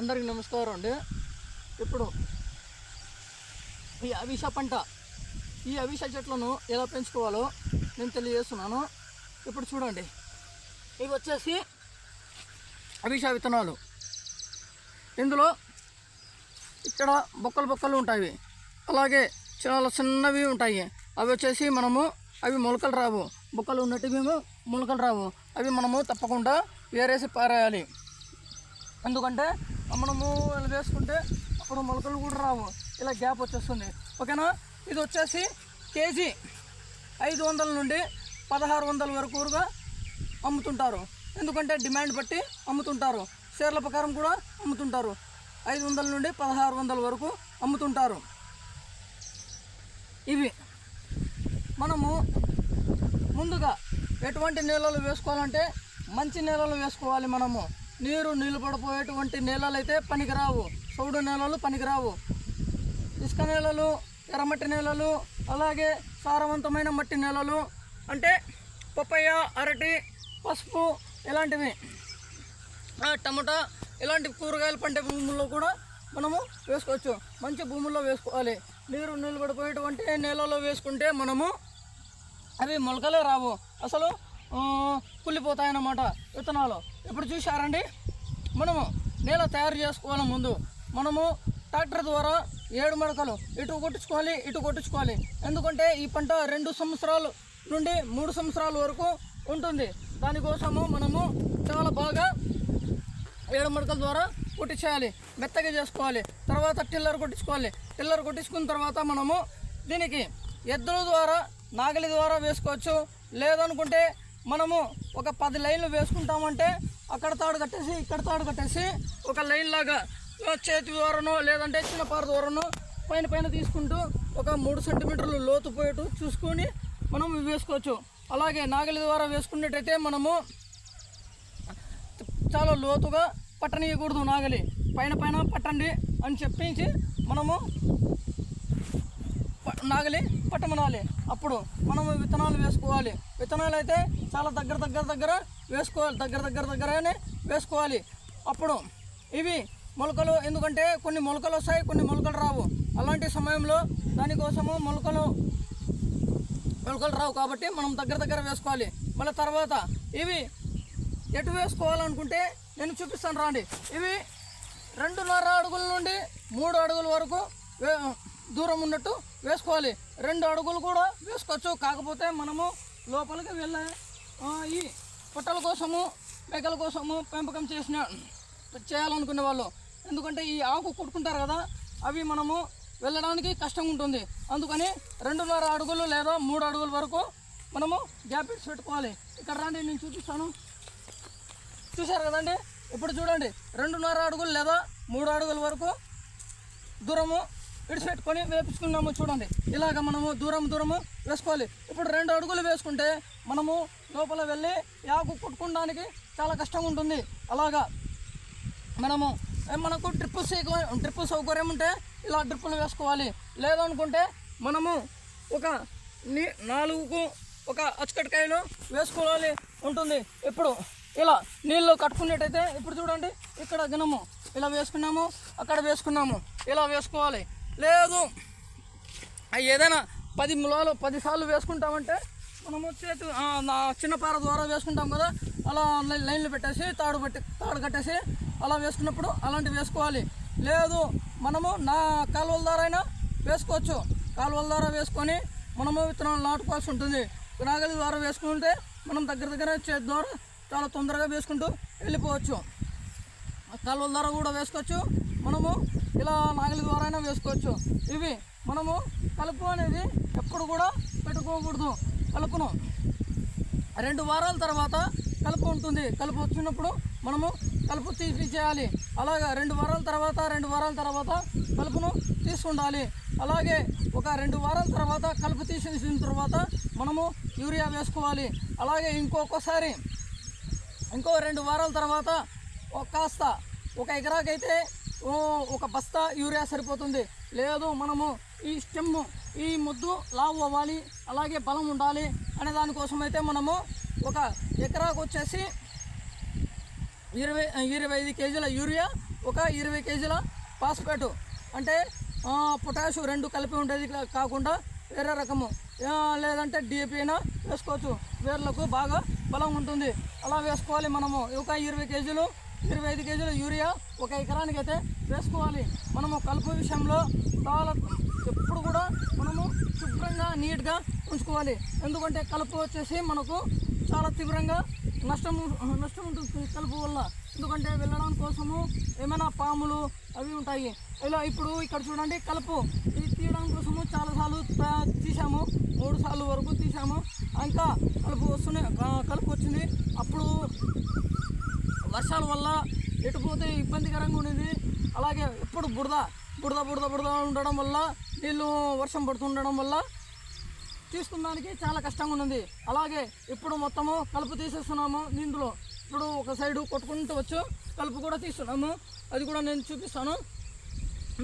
అందరికి నమస్కారం అండి. ఇప్పుడు ఈ అవిష పంట ఈ అవిష చెట్లను ఎలా పెంచుకోవాలో నేను తెలియజేస్తున్నాను. ఇప్పుడు చూడండి. ఇవి వచ్చేసి అవిష విత్తనాలు. ఇందులో ఇక్కడ బొక్కలు బొక్కలు ఉంటాయి. అలాగే చాలా చిన్నవి ఉంటాయి. అవి వచ్చేసి మనము అవి మొలకలు రావు. బొక్కలు ఉన్నట్టు మేము మొలకలు రావు. అవి మనము తప్పకుండా వేరేసి పారేయాలి. ఎందుకంటే మనము ఇలా వేసుకుంటే అప్పుడు మొలకలు కూడా రావు. ఇలా గ్యాప్ వచ్చేస్తుంది. ఓకేనా? ఇది వచ్చేసి కేజీ ఐదు వందల నుండి పదహారు వందల వరకుగా అమ్ముతుంటారు. ఎందుకంటే డిమాండ్ బట్టి అమ్ముతుంటారు. షేర్ల ప్రకారం కూడా అమ్ముతుంటారు. ఐదు వందల నుండి పదహారు వందల వరకు అమ్ముతుంటారు. ఇవి మనము ముందుగా ఎటువంటి నేలలు వేసుకోవాలంటే మంచి నేలలు వేసుకోవాలి మనము. నీరు నిలబడిపోయేటువంటి నేలలు అయితే పనికిరావు. సౌడు నేలలు పనికిరావు. ఇసుక నేలలు ఎర్రమట్టి నేలలు అలాగే సారవంతమైన మట్టి నేలలు అంటే పప్పయ్య అరటి పసుపు ఇలాంటివి. ఆ, టమాటా ఇలాంటి కూరగాయలు పండే భూముల్లో కూడా మనము వేసుకోవచ్చు. మంచి భూముల్లో వేసుకోవాలి. నీరు నిలబడిపోయేటువంటి నేలలో వేసుకుంటే మనము అవి మొలకలే రావు. అసలు కుళ్ళిపోతాయన్నమాట విత్తనాలు. ఇప్పుడు చూశారండి? మనము నేల తయారు చేసుకోవాలి ముందు. మనము ట్రాక్టర్ ద్వారా ఏడు మడకలు ఇటు కొట్టించుకోవాలి ఇటు కొట్టించుకోవాలి. ఎందుకంటే ఈ పంట రెండు సంవత్సరాలు నుండి మూడు సంవత్సరాల వరకు ఉంటుంది. దానికోసము మనము చాలా బాగా ఏడు మడకల ద్వారా కొట్టించేయాలి. మెత్తగా చేసుకోవాలి. తర్వాత టిల్లర్ కొట్టించుకోవాలి. టిల్లర్ కొట్టించుకున్న తర్వాత మనము దీనికి ఎద్దుల ద్వారా నాగలి ద్వారా వేసుకోవచ్చు. లేదనుకుంటే మనము ఒక పది లైన్లు వేసుకుంటామంటే అక్కడ తాడు కట్టేసి ఇక్కడ తాడు కట్టేసి ఒక లైన్ లాగా చేతి ద్వారానో లేదంటే చిన్న పార ద్వారానో పైన పైన తీసుకుంటూ ఒక మూడు సెంటీమీటర్లు లోతు పోయేట్టు చూసుకొని మనం వేసుకోవచ్చు. అలాగే నాగలి ద్వారా వేసుకున్నట్టయితే మనము చాలా లోతుగా పట్టనీయకూడదు నాగలి. పైన పైన పట్టండి అని చెప్పించి మనము నాగలి పట్టమనాలి. అప్పుడు మనము విత్తనాలు వేసుకోవాలి. విత్తనాలు అయితే చాలా దగ్గర దగ్గర దగ్గర వేసుకోవాలి. దగ్గర దగ్గర దగ్గరనే వేసుకోవాలి. అప్పుడు ఇవి మొలకలు ఎందుకంటే కొన్ని మొలకలు వస్తాయి కొన్ని మొలకలు రావు. అలాంటి సమయంలో దానికోసము మొలకలు మొలకలు రావు కాబట్టి మనం దగ్గర దగ్గర వేసుకోవాలి. మళ్ళీ తర్వాత ఇవి ఎటు వేసుకోవాలనుకుంటే నేను చూపిస్తాను రాండి. ఇవి రెండున్నర అడుగుల నుండి మూడు అడుగుల వరకు దూరం ఉన్నట్టు వేసుకోవాలి. రెండు అడుగులు కూడా వేసుకోవచ్చు. కాకపోతే మనము లోపలికి వెళ్ళే ఈ పుట్టల కోసము మేకల కోసము పెంపకం చేసిన చేయాలనుకునే వాళ్ళు. ఎందుకంటే ఈ ఆకు కుట్టుకుంటారు కదా అవి మనము వెళ్ళడానికి కష్టంగా ఉంటుంది. అందుకని రెండున్నర అడుగులు లేదా మూడు అడుగుల వరకు మనము గ్యాప్ పెట్టుకోవాలి. ఇక్కడ రండి నేను చూపిస్తాను. చూశారు కదండి? ఇప్పుడు చూడండి. రెండున్నర అడుగులు లేదా మూడు అడుగుల వరకు దూరము విడిచిపెట్టుకొని వేపించుకున్నాము చూడండి. ఇలాగ మనము దూరం దూరము వేసుకోవాలి. ఇప్పుడు రెండు అడుగులు వేసుకుంటే మనము లోపల వెళ్ళి యాకు కుట్టుకోవడానికి చాలా కష్టంగా ఉంటుంది. అలాగా మనము మనకు డ్రిప్ డ్రిప్ సౌకర్యం ఉంటే ఇలా డ్రిప్పులు వేసుకోవాలి. లేదనుకుంటే మనము ఒక నీ నాలుగుకు ఒక అచ్చకటికాయలు వేసుకోవాలి ఉంటుంది. ఇప్పుడు ఇలా నీళ్ళు కట్టుకునేటైతే ఇప్పుడు చూడండి ఇక్కడ గినము ఇలా వేసుకున్నాము అక్కడ వేసుకున్నాము. ఇలా వేసుకోవాలి. లేదు. ఏదైనా పది ములాలు పదిసార్లు వేసుకుంటామంటే మనము చేతి నా చిన్న పార ద్వారా వేసుకుంటాం కదా అలా లైన్లు పెట్టేసి తాడు పెట్టి తాడు కట్టేసి అలా వేసుకున్నప్పుడు అలాంటివి వేసుకోవాలి. లేదు మనము నా కాలువల ద్వారా అయినా వేసుకోవచ్చు. కాలువల ద్వారా వేసుకొని మనము విత్తనాలు నాటుకోవాల్సి ఉంటుంది. నాగలి ద్వారా వేసుకుంటే మనం దగ్గర దగ్గర చేతి ద్వారా చాలా తొందరగా వేసుకుంటూ వెళ్ళిపోవచ్చు. కాలువల ద్వారా కూడా వేసుకోవచ్చు. మనము ఇలా నాగలి ద్వారా వేసుకోవచ్చు. ఇవి మనము కలుపు అనేది ఎప్పుడు కూడా పెట్టుకోకూడదు. కలుపును. రెండు వారాల తర్వాత కలుపు ఉంటుంది. కలుపు వచ్చినప్పుడు మనము కలుపు తీసేయాలి అలాగే రెండు వారాల తర్వాత రెండు వారాల తర్వాత కలుపును తీసుకుండాలి. అలాగే ఒక రెండు వారాల తర్వాత కలుపు తీసేసిన తర్వాత మనము యూరియా వేసుకోవాలి. అలాగే ఇంకొకసారి ఇంకో రెండు వారాల తర్వాత ఒక కాస్త ఒక ఎకరాకైతే ఒక బస్తా యూరియా సరిపోతుంది. లేదు మనము ఈ స్టెమ్ ఈ ముద్దు లావు అవ్వాలి అలాగే బలం ఉండాలి అనే దానికోసం అయితే మనము ఒక ఎకరాకు వచ్చేసి ఇరవై ఇరవై ఐదు కేజీల యూరియా ఒక ఇరవై కేజీల పాస్పేటు అంటే పొటాషు రెండు కలిపి ఉండేది కాకుండా వేరే రకము. లేదంటే డిఏపి అయినా వేసుకోవచ్చు. వేర్లకు బాగా బలం ఉంటుంది. అలా వేసుకోవాలి మనము. ఒక ఇరవై కేజీలు ఇరవై ఐదు కేజీల యూరియా ఒక ఎకరానికి అయితే వేసుకోవాలి. మనము కలుపు విషయంలో చాలా ఎప్పుడు కూడా మనము శుభ్రంగా నీట్గా ఉంచుకోవాలి. ఎందుకంటే కలుపు వచ్చేసి మనకు చాలా తీవ్రంగా నష్టం నష్టం ఉంటుంది కలుపు వల్ల. ఎందుకంటే వెళ్ళడం కోసము ఏమైనా పాములు అవి ఉంటాయి. ఇలా ఇప్పుడు ఇక్కడ చూడండి కలుపు. ఇది తీయడం కోసము చాలాసార్లు తీసాము మూడు సార్లు వరకు తీసాము ఇంకా కలుపు వస్తూనే కలుపు వచ్చింది. అప్పుడు వర్షాల వల్ల ఎటు పోతే ఇబ్బందికరంగా ఉండేది. అలాగే ఎప్పుడు బురద బురద బురద బురద ఉండడం వల్ల నీళ్ళు వర్షం పడుతుండడం వల్ల తీసుకున్నానికి చాలా కష్టంగా ఉంది అలాగే ఇప్పుడు మొత్తము కలుపు తీసేస్తున్నాము నీందులో. ఇప్పుడు ఒక సైడు కొట్టుకుంటూ వచ్చు కలుపు కూడా తీస్తున్నాము. అది కూడా నేను చూపిస్తాను.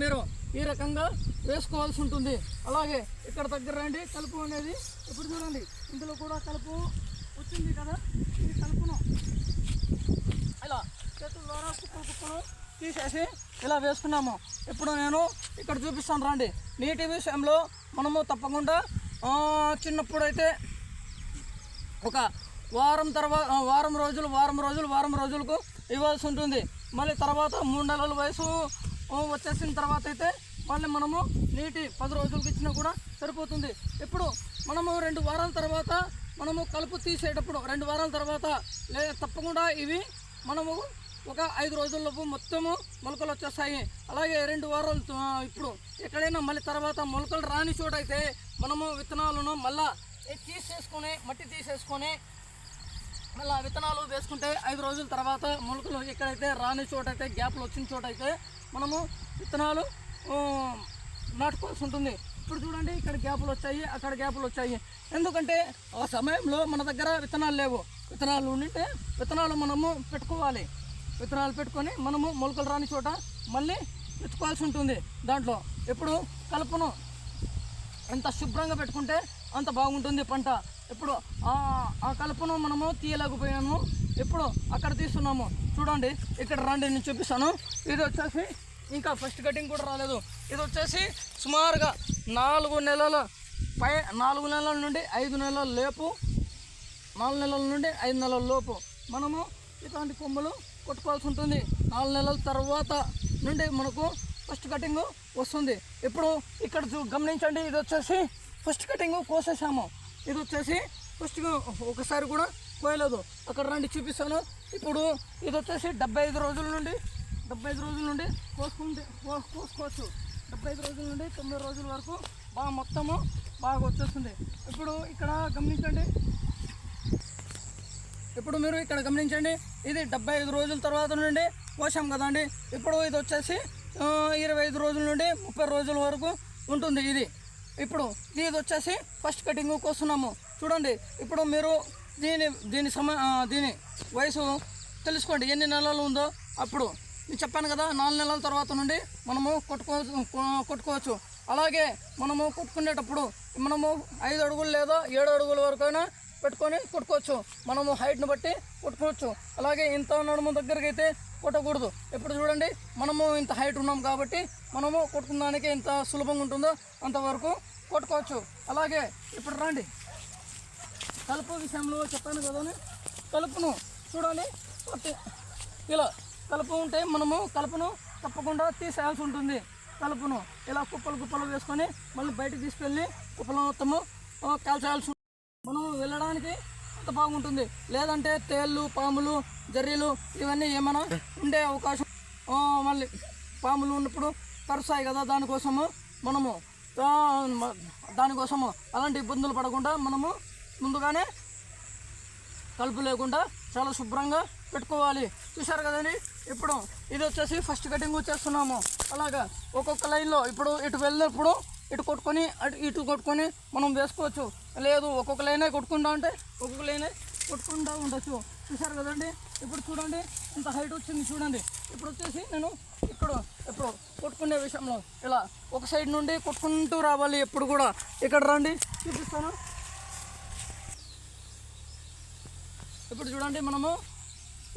మీరు ఈ రకంగా వేసుకోవాల్సి ఉంటుంది. అలాగే ఇక్కడ దగ్గర రండి కలుపు అనేది ఇప్పుడు చూడండి. ఇందులో కూడా కలుపు వచ్చింది కదా. ఇలా చేతుల ద్వారా కుప్పలు కుప్పలు తీసేసి ఇలా వేసుకున్నాము. ఇప్పుడు నేను ఇక్కడ చూపిస్తాను రండి. నీటి విషయంలో మనము తప్పకుండా చిన్నప్పుడైతే ఒక వారం తర్వాత వారం రోజులు వారం రోజులు వారం రోజులకు ఇవ్వాల్సి ఉంటుంది. మళ్ళీ తర్వాత మూడు నెలల వయసు వచ్చేసిన తర్వాత అయితే మళ్ళీ మనము నీటి పది రోజులకు ఇచ్చినా కూడా సరిపోతుంది. ఇప్పుడు మనము రెండు వారాల తర్వాత మనము కలుపు తీసేటప్పుడు రెండు వారాల తర్వాత లే తప్పకుండా ఇవి మనము ఒక ఐదు రోజుల్లోపు మొత్తము మొలకలు వచ్చేస్తాయి. అలాగే రెండు వారాలు ఇప్పుడు ఎక్కడైనా మళ్ళీ తర్వాత మొలకలు రాని చోటైతే అయితే మనము విత్తనాలను మళ్ళా తీసేసుకొని మట్టి తీసేసుకొని మళ్ళీ విత్తనాలు వేసుకుంటే ఐదు రోజుల తర్వాత మొలకలు ఎక్కడైతే రాని చోటైతే అయితే గ్యాప్లు వచ్చిన చోటైతే అయితే మనము విత్తనాలు నాటుకోవాల్సి ఉంటుంది. ఇప్పుడు చూడండి ఇక్కడ గ్యాపులు వచ్చాయి అక్కడ గ్యాపులు వచ్చాయి. ఎందుకంటే ఆ సమయంలో మన దగ్గర విత్తనాలు లేవు. విత్తనాలు ఉండింటే విత్తనాలు మనము పెట్టుకోవాలి. విత్తనాలు పెట్టుకొని మనము మొలకలు రాని చోట మళ్ళీ విత్తుకోవాల్సి ఉంటుంది దాంట్లో. ఇప్పుడు కలుపును. ఎంత శుభ్రంగా పెట్టుకుంటే అంత బాగుంటుంది పంట. ఇప్పుడు ఆ ఆ కలుపును మనము తీయలేకపోయాము. ఇప్పుడు అక్కడ తీస్తున్నాము. చూడండి ఇక్కడ రండి నేను చూపిస్తాను. ఇది వచ్చేసి ఇంకా ఫస్ట్ కటింగ్ కూడా రాలేదు. ఇది వచ్చేసి సుమారుగా నాలుగు నెలల పై నాలుగు నెలల నుండి ఐదు నెలల లేపు నాలుగు నెలల నుండి ఐదు నెలల లోపు మనము ఇలాంటి కొమ్మలు కొట్టుకోవాల్సి ఉంటుంది. నాలుగు నెలల తర్వాత నుండి మనకు ఫస్ట్ కటింగ్ వస్తుంది. ఇప్పుడు ఇక్కడ చూ- గమనించండి ఇది వచ్చేసి ఫస్ట్ కటింగ్ కోసేసాము. ఇది వచ్చేసి ఫస్ట్ ఒకసారి కూడా కోయలేదు. అక్కడ రండి చూపిస్తాను. ఇప్పుడు ఇది వచ్చేసి డెబ్బై ఐదు రోజుల నుండి డెబ్బై ఐదు రోజుల నుండి కోసుకుంటే కో- కోసుకోవచ్చు. డెబ్బై ఐదు రోజుల నుండి తొమ్మిది రోజుల వరకు బాగా మొత్తము బాగా వచ్చేస్తుంది. ఇప్పుడు ఇక్కడ గమనించండి. ఇప్పుడు మీరు ఇక్కడ గమనించండి. ఇది డెబ్బై ఐదు రోజుల తర్వాత నుండి కోసాం కదండి ఇప్పుడు ఇది వచ్చేసి ఇరవై ఐదు రోజుల నుండి ముప్పై రోజుల వరకు ఉంటుంది ఇది. ఇప్పుడు ఇది వచ్చేసి ఫస్ట్ కటింగ్ కోస్తున్నాము. చూడండి ఇప్పుడు మీరు దీని దీని సమ దీని వయసు తెలుసుకోండి. ఎన్ని నెలలు ఉందో అప్పుడు. నేను చెప్పాను కదా నాలుగు నెలల తర్వాత నుండి మనము కొట్టుకోవచ్చు కొట్టుకోవచ్చు. అలాగే మనము కొట్టుకునేటప్పుడు మనము ఐదు అడుగులు లేదా ఏడు అడుగుల వరకైనా పెట్టుకొని కొట్టుకోవచ్చు. మనము హైట్ని బట్టి కొట్టుకోవచ్చు. అలాగే ఇంత నడుము దగ్గరికి అయితే కొట్టకూడదు. ఇప్పుడు చూడండి మనము ఇంత హైట్ ఉన్నాం కాబట్టి మనము కొట్టుకున్నానికి ఎంత సులభంగా ఉంటుందో అంతవరకు కొట్టుకోవచ్చు. అలాగే ఇప్పుడు రండి. కలుపు విషయంలో చెప్పాను కదా కలుపును చూడాలి. ఇలా. కలుపు ఉంటే మనము కలుపును తప్పకుండా తీసేయాల్సి ఉంటుంది. కలుపును ఇలా కుప్పలు కుప్పలు వేసుకొని మళ్ళీ బయటకు తీసుకెళ్ళి కుప్పలు మొత్తము కాల్చేయాల్సి ఉంటుంది మనం వెళ్ళడానికి అంత బాగుంటుంది. లేదంటే తేళ్ళు పాములు జర్రీలు ఇవన్నీ ఏమైనా ఉండే అవకాశం మళ్ళీ పాములు ఉన్నప్పుడు కరుస్తాయి కదా దానికోసము మనము దానికోసము అలాంటి ఇబ్బందులు పడకుండా మనము ముందుగానే కలుపు లేకుండా చాలా శుభ్రంగా పెట్టుకోవాలి. చూశారు కదండి? ఇప్పుడు ఇది వచ్చేసి ఫస్ట్ కటింగ్ చేస్తున్నాము అలాగా ఒక్కొక్క లైన్లో ఇప్పుడు ఇటు వెళ్ళినప్పుడు ఇటు కొట్టుకొని అటు ఇటు కొట్టుకొని మనం వేసుకోవచ్చు. లేదు ఒక్కొక్క లైనే కొట్టుకుంటా ఉంటే ఒక్కొక్క లైనే కొట్టుకుంటూ ఉండొచ్చు. చూశారు కదండి? ఇప్పుడు చూడండి ఇంత హైట్ వచ్చింది చూడండి. ఇప్పుడు వచ్చేసి నేను ఇక్కడ ఇప్పుడు కొట్టుకునే విషయంలో ఇలా ఒక సైడ్ నుండి కొట్టుకుంటూ రావాలి ఎప్పుడు కూడా. ఇక్కడ రండి చూపిస్తాను. ఇప్పుడు చూడండి మనము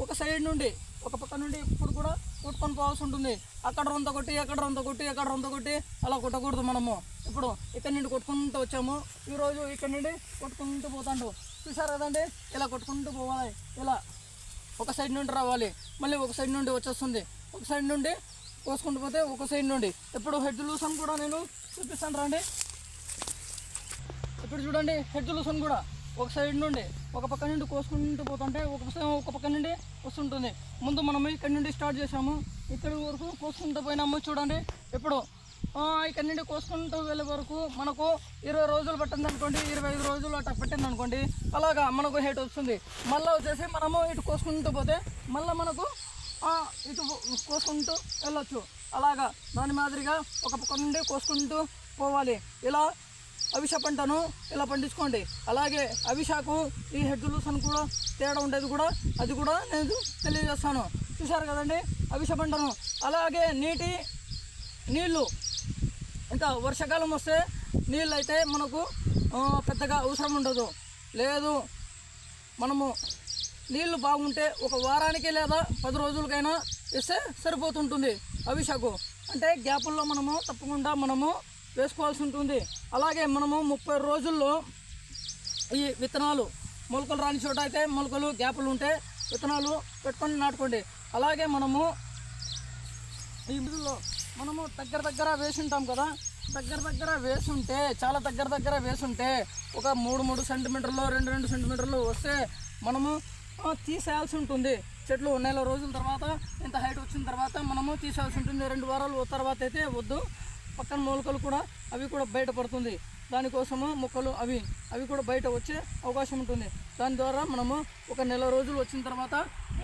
ఒక సైడ్ నుండి ఒక పక్క నుండి ఇప్పుడు కూడా కొట్టుకొని పోవాల్సి ఉంటుంది. అక్కడ రొంత కొట్టి అక్కడ రొంత కొట్టి అక్కడ రొంత కొట్టి అలా కొట్టకూడదు మనము. ఇప్పుడు ఇక్కడ నుండి కొట్టుకుంటూ వచ్చాము. ఈరోజు ఇక్కడ నుండి కొట్టుకుంటూ పోతాండు. చూసారు కదండి? ఇలా కొట్టుకుంటూ పోవాలి. ఇలా ఒక సైడ్ నుండి రావాలి. మళ్ళీ ఒక సైడ్ నుండి వచ్చేస్తుంది. ఒక సైడ్ నుండి కోసుకుంటూ పోతే ఒక సైడ్ నుండి. ఇప్పుడు హెడ్ లూసన్ కూడా నేను చూపిస్తాను రండి. ఇప్పుడు చూడండి హెడ్ లూసన్ కూడా. ఒక సైడ్ నుండి ఒక పక్క నుండి కోసుకుంటూ పోతుంటే ఒక ఒక పక్క నుండి వస్తుంటుంది. ముందు మనము ఇక్కడ నుండి స్టార్ట్ చేసాము ఇక్కడ వరకు కోసుకుంటూ పోయినాము చూడండి. ఇప్పుడు ఇక్కడ నుండి కోసుకుంటూ వెళ్ళే వరకు మనకు ఇరవై రోజులు పట్టింది అనుకోండి ఇరవై ఐదు రోజులు అట్లా పట్టింది అనుకోండి అలాగా మనకు హెయిట్ వస్తుంది. మళ్ళీ వచ్చేసి మనము ఇటు కోసుకుంటూ పోతే మళ్ళీ మనకు ఇటు కోసుకుంటూ వెళ్ళొచ్చు. అలాగా దాని మాదిరిగా ఒక పక్క నుండి కోసుకుంటూ పోవాలి. ఇలా అవిష పంటను ఇలా పండించుకోండి. అలాగే అవిషాకు ఈ హెడ్ లూసన్ కూడా తేడా ఉండేది కూడా అది కూడా నేను తెలియజేస్తాను. చూశారు కదండి? అవిష పంటను అలాగే నీటి నీళ్ళు ఇంకా వర్షాకాలం వస్తే నీళ్ళు అయితే మనకు పెద్దగా అవసరం ఉండదు. లేదు మనము నీళ్ళు బాగుంటే ఒక వారానికి లేదా పది రోజులకైనా ఇస్తే సరిపోతుంటుంది అవిషాకు అంటే గ్యాపుల్లో మనము తప్పకుండా మనము వేసుకోవాల్సి ఉంటుంది. అలాగే మనము ముప్పై రోజుల్లో ఈ విత్తనాలు మొలకలు రాని చోట అయితే మొలకలు గ్యాపులు ఉంటే విత్తనాలు పెట్టుకొని నాటుకోండి. అలాగే మనము ఈ మిడిల్లో మనము దగ్గర దగ్గర వేసి ఉంటాం కదా దగ్గర దగ్గర వేసుంటే చాలా దగ్గర దగ్గర వేసుంటే ఒక మూడు మూడు సెంటీమీటర్లు రెండు రెండు సెంటీమీటర్లు వస్తే మనము తీసేయాల్సి ఉంటుంది. చెట్లు నెల రోజుల తర్వాత ఇంత హైట్ వచ్చిన తర్వాత మనము తీసేయాల్సి ఉంటుంది. రెండు వారాలు తర్వాత అయితే వద్దు. పక్కన మూలకలు కూడా అవి కూడా బయటపడుతుంది దానికోసము మొక్కలు అవి అవి కూడా బయట వచ్చే అవకాశం ఉంటుంది. దాని ద్వారా మనము ఒక నెల రోజులు వచ్చిన తర్వాత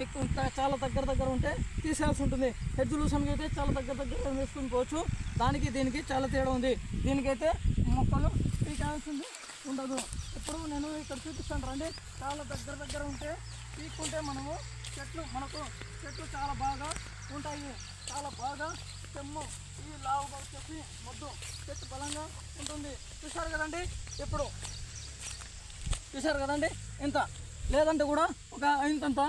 ఎక్కువ చాలా దగ్గర దగ్గర ఉంటే తీసేయాల్సి ఉంటుంది. హెడ్ లూసన్కి అయితే చాలా దగ్గర దగ్గర వేసుకుని పోవచ్చు. దానికి దీనికి చాలా తేడా ఉంది. దీనికైతే మొక్కలు పీకాల్సింది ఉండదు. ఇప్పుడు నేను ఇక్కడ చూపిస్తాను రండి. చాలా దగ్గర దగ్గర ఉంటే పీక్కుంటే మనము చెట్లు మనకు చెట్లు చాలా బాగా ఉంటాయి. చాలా బాగా చెమ్ము. ఈ లావు వచ్చేసి మొద్దు. చెట్టు బలంగా ఉంటుంది. చూశారు కదండి? ఇప్పుడు చూశారు కదండి? ఇంత. లేదంటే కూడా ఒక ఇంతంత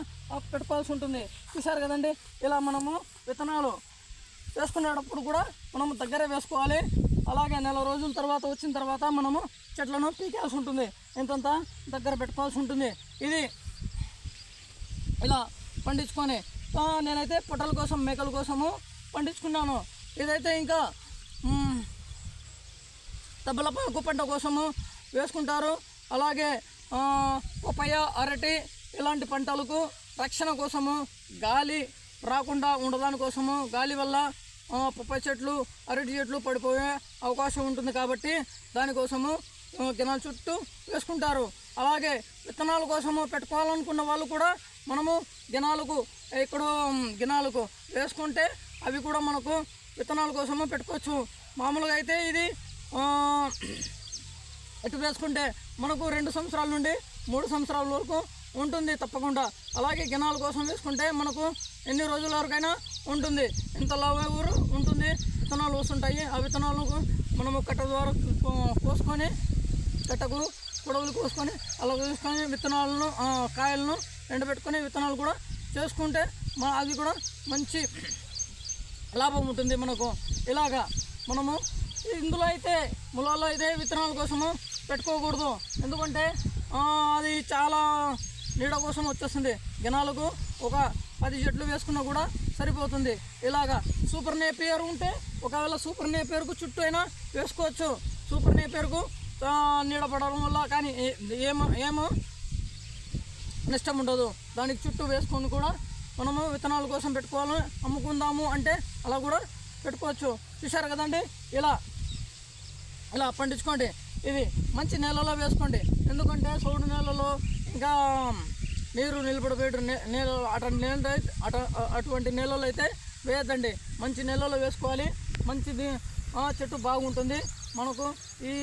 పెట్టుకోవాల్సి ఉంటుంది. చూశారు కదండి? ఇలా మనము విత్తనాలు వేసుకునేటప్పుడు కూడా మనము దగ్గరే వేసుకోవాలి. అలాగే నెల రోజుల తర్వాత వచ్చిన తర్వాత మనము చెట్లను పీకేయాల్సి ఉంటుంది. ఇంతంత దగ్గర పెట్టుకోవాల్సి ఉంటుంది. ఇది ఇలా పండించుకొని నేనైతే పొట్టల కోసం మేకల కోసము పండించుకున్నాను. ఇదైతే ఇంకా మ్, తబలపాకు పంట కోసము వేసుకుంటారు. అలాగే ఆ, పపాయ అరటి ఇలాంటి పంటలకు రక్షణ కోసము గాలి రాకుండా ఉండదాని కోసము గాలి వల్ల ఆ, చెట్లు అరటి చెట్లు పడిపోయే అవకాశం ఉంటుంది కాబట్టి దానికోసము గినాల చుట్టూ వేసుకుంటారు. అలాగే విత్తనాల కోసము పెట్టుకోవాలనుకున్న వాళ్ళు కూడా మనము గినాలకు ఎక్కడో గినాలకు వేసుకుంటే అవి కూడా మనకు విత్తనాల కోసము పెట్టుకోవచ్చు. మామూలుగా అయితే ఇది ఎటు వేసుకుంటే మనకు రెండు సంవత్సరాల నుండి మూడు సంవత్సరాల వరకు ఉంటుంది తప్పకుండా. అలాగే గినాల కోసం వేసుకుంటే మనకు ఎన్ని రోజుల వరకైనా ఉంటుంది. ఇంత ఊరు ఉంటుంది. విత్తనాలు వస్తుంటాయి. ఆ విత్తనాలకు మనము కట్ట ద్వారా కోసుకొని కట్టకు పొడవులు కోసుకొని అలా కోసుకొని విత్తనాలను కాయలను ఎండబెట్టుకొని విత్తనాలు కూడా చేసుకుంటే మా అది కూడా మంచి లాభం ఉంటుంది మనకు. ఇలాగా మనము ఇందులో అయితే ములాల్లో అయితే విత్తనాల కోసము పెట్టుకోకూడదు. ఎందుకంటే అది చాలా నీడ కోసం వచ్చేస్తుంది. గినాలకు ఒక పది చెట్లు వేసుకున్నా కూడా సరిపోతుంది. ఇలాగా సూపర్ నేపియర్ ఉంటే ఒకవేళ సూపర్ నేపియర్కు చుట్టూ అయినా వేసుకోవచ్చు. సూపర్ నేపియర్కు నీడ పడడం వల్ల కానీ ఏ- ఏమో ఏమో నష్టం ఉండదు. దానికి చుట్టూ వేసుకొని కూడా మనము విత్తనాల కోసం పెట్టుకోవాలి అమ్ముకుందాము అంటే అలా కూడా పెట్టుకోవచ్చు. చూసారు కదండి? ఇలా ఇలా పండించుకోండి. ఇది మంచి నేలలో వేసుకోండి. ఎందుకంటే సౌడు నేలలో ఇంకా నీరు నిలబడబెట్టు నేల అటువంటి నేల అటువంటి నేలలో అయితే వేయద్దండి. మంచి నేలలో వేసుకోవాలి. మంచిది ఆ, చెట్టు బాగుంటుంది. మనకు ఈ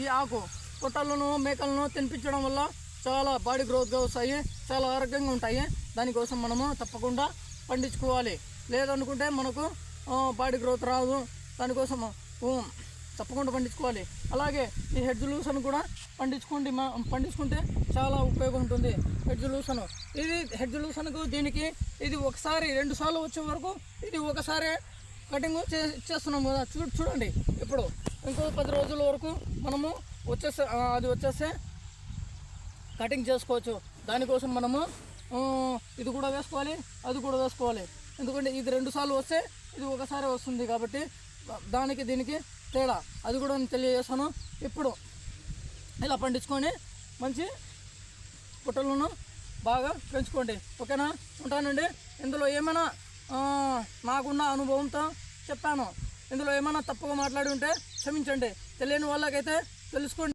ఈ ఆకు పొట్టలను మేకలను తినిపించడం వల్ల చాలా బాడీ గ్రోత్గా వస్తాయి చాలా ఆరోగ్యంగా ఉంటాయి. దానికోసం మనము తప్పకుండా పండించుకోవాలి. లేదనుకుంటే మనకు బాడీ గ్రోత్ రాదు. దానికోసం తప్పకుండా పండించుకోవాలి. అలాగే ఈ హెడ్ లూసన్ కూడా పండించుకోండి మా పండించుకుంటే చాలా ఉపయోగం ఉంటుంది హెడ్ లూసన్. ఇది హెడ్ లూసన్కు దీనికి ఇది ఒకసారి రెండు సార్లు వచ్చే వరకు ఇది ఒకసారి కటింగ్ చే చేస్తున్నాం కదా. చూ చూడండి. ఇప్పుడు ఇంకో పది రోజుల వరకు మనము వచ్చేస్తే అది వచ్చేస్తే కటింగ్ చేసుకోవచ్చు. దానికోసం మనము ఇది కూడా వేసుకోవాలి అది కూడా వేసుకోవాలి. ఎందుకంటే ఇది రెండు సార్లు వస్తే ఇది ఒకసారి వస్తుంది కాబట్టి దానికి దీనికి తేడా. అది కూడా నేను తెలియజేస్తాను. ఇప్పుడు ఇలా పండించుకొని మంచి పుట్టలను బాగా పెంచుకోండి. ఓకేనా? ఉంటానండి. ఇందులో ఏమైనా నాకున్న అనుభవంతో చెప్పాను. ఇందులో ఏమైనా తప్పుగా మాట్లాడి ఉంటే క్షమించండి. తెలియని వాళ్ళకైతే తెలుసుకోండి.